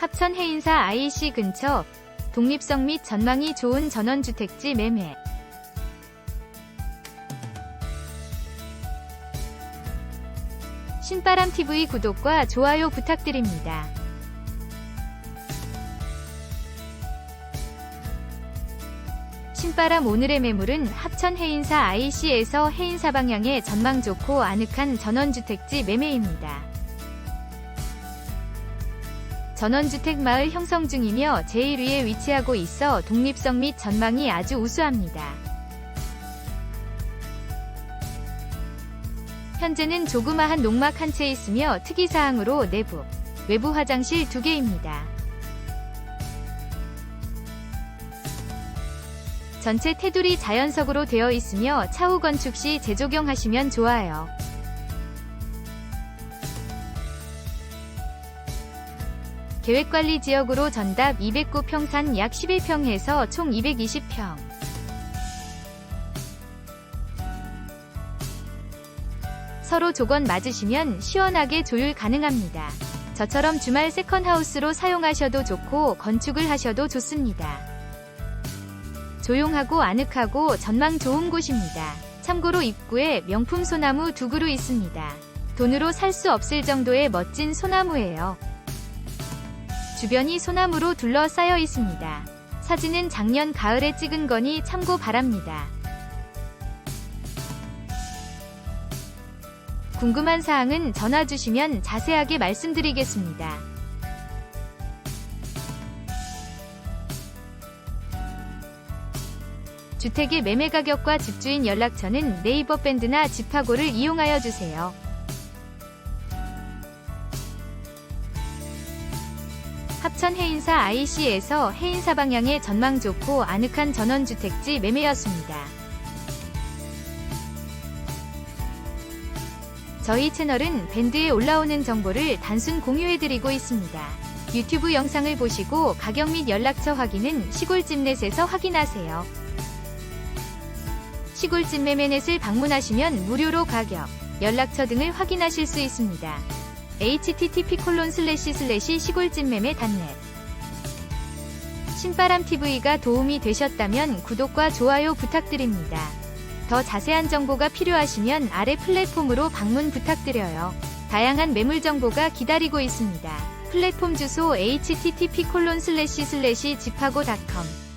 합천 해인사 IC 근처 독립성 및 전망이 좋은 전원주택지 매매. 신바람TV 구독과 좋아요 부탁드립니다. 신바람 오늘의 매물은 합천 해인사 IC에서 해인사 방향의 전망 좋고 아늑한 전원주택지 매매입니다. 전원주택 마을 형성 중이며 제1위에 위치하고 있어 독립성 및 전망이 아주 우수합니다. 현재는 조그마한 농막 한 채 있으며 특이사항으로 내부, 외부 화장실 두 개입니다. 전체 테두리 자연석으로 되어 있으며 차후 건축 시 재조경하시면 좋아요. 계획관리 지역으로 전답 209 평산 약 11평에서 총 220평. 서로 조건 맞으시면 시원하게 조율 가능합니다. 저처럼 주말 세컨하우스로 사용하셔도 좋고 건축을 하셔도 좋습니다. 조용하고 아늑하고 전망 좋은 곳입니다. 참고로 입구에 명품 소나무 두 그루 있습니다. 돈으로 살 수 없을 정도의 멋진 소나무예요. 주변이 소나무로 둘러싸여 있습니다. 사진은 작년 가을에 찍은 거니 참고 바랍니다. 궁금한 사항은 전화 주시면 자세하게 말씀드리겠습니다. 주택의 매매 가격과 집주인 연락처는 네이버 밴드나 집하고를 이용하여 주세요. 합천 해인사 IC에서 해인사 방향의 전망 좋고 아늑한 전원주택지 매매였습니다. 저희 채널은 밴드에 올라오는 정보를 단순 공유해드리고 있습니다. 유튜브 영상을 보시고 가격 및 연락처 확인은 시골집넷에서 확인하세요. 시골집 매매넷을 방문하시면 무료로 가격, 연락처 등을 확인하실 수 있습니다. Http 콜론 슬래시 슬래시 시골집 매매 단넷 신바람TV가 도움이 되셨다면 구독과 좋아요 부탁드립니다. 더 자세한 정보가 필요하시면 아래 플랫폼으로 방문 부탁드려요. 다양한 매물 정보가 기다리고 있습니다. 플랫폼 주소 http 콜론 슬래시 슬래시 집하고.com